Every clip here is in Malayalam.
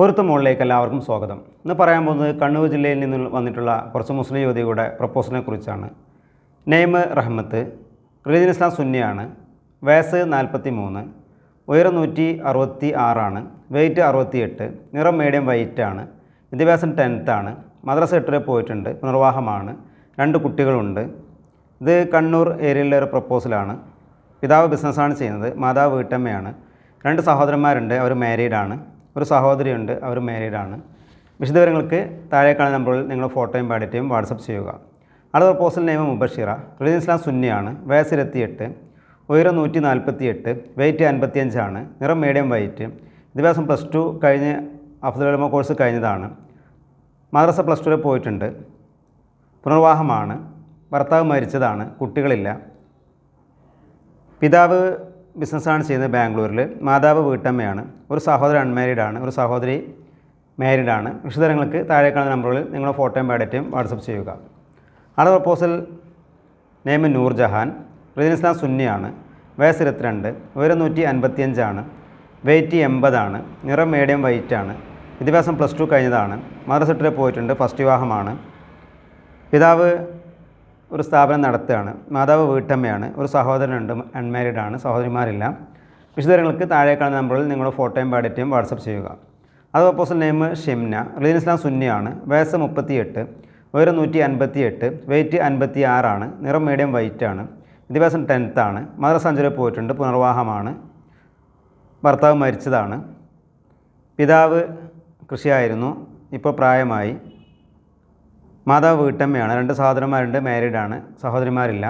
പൊരുത്ത മുകളിലേക്ക് എല്ലാവർക്കും സ്വാഗതം. ഇന്ന് പറയാൻ പോകുന്നത് കണ്ണൂർ ജില്ലയിൽ നിന്ന് വന്നിട്ടുള്ള കുറച്ച് മുസ്ലിം യുവതിയുടെ പ്രപ്പോസലിനെ കുറിച്ചാണ്. നെയ്മ് റഹ്മത്ത് റിലീജിയൻ ഇസ്ലാം സുന്നിയാണ് വയസ്സ് നാൽപ്പത്തി മൂന്ന് ഉയരം നൂറ്റി അറുപത്തി ആറാണ് വെയിറ്റ് അറുപത്തി എട്ട് നിറം മീഡിയം വൈറ്റ് ആണ് വിദ്യാഭ്യാസം ടെൻത്താണ് മദ്രസ എട്ട് വരെ പോയിട്ടുണ്ട് പുനർവാഹമാണ് രണ്ട് കുട്ടികളുണ്ട്. ഇത് കണ്ണൂർ ഏരിയയിലെ ഒരു പ്രപ്പോസലാണ് പിതാവ് ബിസിനസ്സാണ് ചെയ്യുന്നത് മാതാവ് വീട്ടമ്മയാണ്. രണ്ട് സഹോദരന്മാരുണ്ട് അവർ മാരീഡാണ് ഒരു സഹോദരിയുണ്ട് അവർ മാരീഡാണ് വിശദവിവരങ്ങൾക്ക് താഴെ കാണുന്ന നമ്പറിൽ നിങ്ങൾ ഫോട്ടോയും പാടിറ്റയും വാട്സപ്പ് ചെയ്യുക. അടുത്ത proposal name Mubashira religion Islam സുന്നിയാണ് വയസ്സ് ഇരുപത്തിയെട്ട് ഉയരം നൂറ്റി നാൽപ്പത്തി എട്ട് വെയിറ്റ് അൻപത്തിയഞ്ചാണ് നിറം മീഡിയം വൈറ്റ് വിദ്യാഭ്യാസം പ്ലസ് ടു കഴിഞ്ഞ് അഫ്സലമ കോഴ്സ് കഴിഞ്ഞതാണ് മദ്രസ പ്ലസ് ടുവിൽ പോയിട്ടുണ്ട് പുനർവാഹമാണ് ഭർത്താവ് മരിച്ചതാണ് കുട്ടികളില്ല. പിതാവ് ബിസിനസ്സാണ് ചെയ്യുന്നത് ബാംഗ്ലൂരിൽ മാതാവ് വീട്ടമ്മയാണ്. ഒരു സഹോദരൻ അൺമാരീഡ് ആണ്. ഒരു സഹോദരി മാരീഡാണ് വിശദങ്ങൾക്ക് താഴെ കാണുന്ന നമ്പറുകളിൽ നിങ്ങളുടെ ഫോട്ടോയും ബയോഡേറ്റയും വാട്സപ്പ് ചെയ്യുക. അടുത്ത proposal name Noorjahan. Religion Islam സുന്നിയാണ്. വയസ്സ് ഇരുപത്തിരണ്ട്. ഉയരം നൂറ്റി അൻപത്തിയഞ്ചാണ് വെയ്റ്റ് എൺപതാണ് നിറം മീഡിയം വൈറ്റാണ് വിദ്യാഭ്യാസം പ്ലസ് ടു കഴിഞ്ഞതാണ്. മദ്രസ വരെ പോയിട്ടുണ്ട്. ഫസ്റ്റ് വിവാഹമാണ്. പിതാവ് ഒരു സ്ഥാപനം നടത്തുകയാണ്. മാതാവ് വീട്ടമ്മയാണ് ഒരു സഹോദരനുണ്ട് അൺമാരീഡ് ആണ് സഹോദരിമാരില്ല. വിശദങ്ങൾക്ക് താഴെ കാണുന്ന നമ്പറിൽ നിങ്ങളുടെ ഫോട്ടോയും ബയോഡേറ്റയും വാട്സപ്പ് ചെയ്യുക. അത് proposal name Shimna religion Islam സുന്നിയാണ് വയസ്സ് മുപ്പത്തിയെട്ട് ഉയരം നൂറ്റി അൻപത്തി എട്ട് വെയിറ്റ് അൻപത്തി ആറാണ് നിറം മീഡിയം വൈറ്റ് ആണ് വിദ്യാഭ്യാസം ടെൻത്താണ് മദർ വരെ പോയിട്ടുണ്ട് പുനർവാഹമാണ് ഭർത്താവ് മരിച്ചതാണ് പിതാവ് കൃഷിയായിരുന്നു ഇപ്പോൾ പ്രായമായി മാതാവ് വീട്ടമ്മയാണ് രണ്ട് സഹോദരന്മാരുണ്ട് മാരീഡാണ് സഹോദരിമാരില്ല.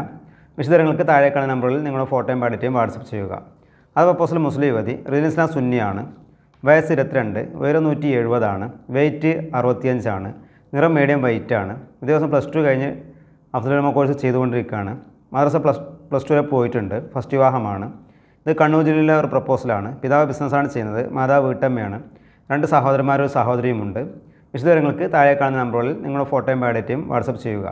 വിശദങ്ങൾക്ക് താഴെ കാണുന്ന നമ്പറിൽ നിങ്ങളുടെ ഫോട്ടോയും പാടിറ്റയും വാട്സപ്പ് ചെയ്യുക. അത് പ്രപ്പോസൽ മുസ്ലിം യുവതി റിലിസ്ലാം സുന്നിയാണ്. വയസ്സ് ഇരുപത്തിരണ്ട് ഉയരം നൂറ്റി എഴുപതാണ് വെയിറ്റ് അറുപത്തിയഞ്ചാണ് നിറം മീഡിയം വൈറ്റ് ആണ്. ദിവസം പ്ലസ് ടു കഴിഞ്ഞ് അബ്ദുൽ കോഴ്സ് ചെയ്തുകൊണ്ടിരിക്കുകയാണ്. മദ്രസ പ്ലസ് പ്ലസ് ടു വരെ പോയിട്ടുണ്ട്. ഫസ്റ്റ് വിവാഹമാണ്. ഇത് കണ്ണൂർ ജില്ലയിലെ ഒരു പ്രപ്പോസലാണ് പിതാവ് ബിസിനസ്സാണ് ചെയ്യുന്നത്. മാതാവ് വീട്ടമ്മയാണ്. രണ്ട് സഹോദരന്മാരും സഹോദരിയുമുണ്ട്. വിശദവിവരങ്ങൾക്ക് താഴെ കാണുന്ന നമ്പറുകളിൽ നിങ്ങളുടെ ഫോട്ടോയും ബയോഡേറ്റയും വാട്സപ്പ് ചെയ്യുക.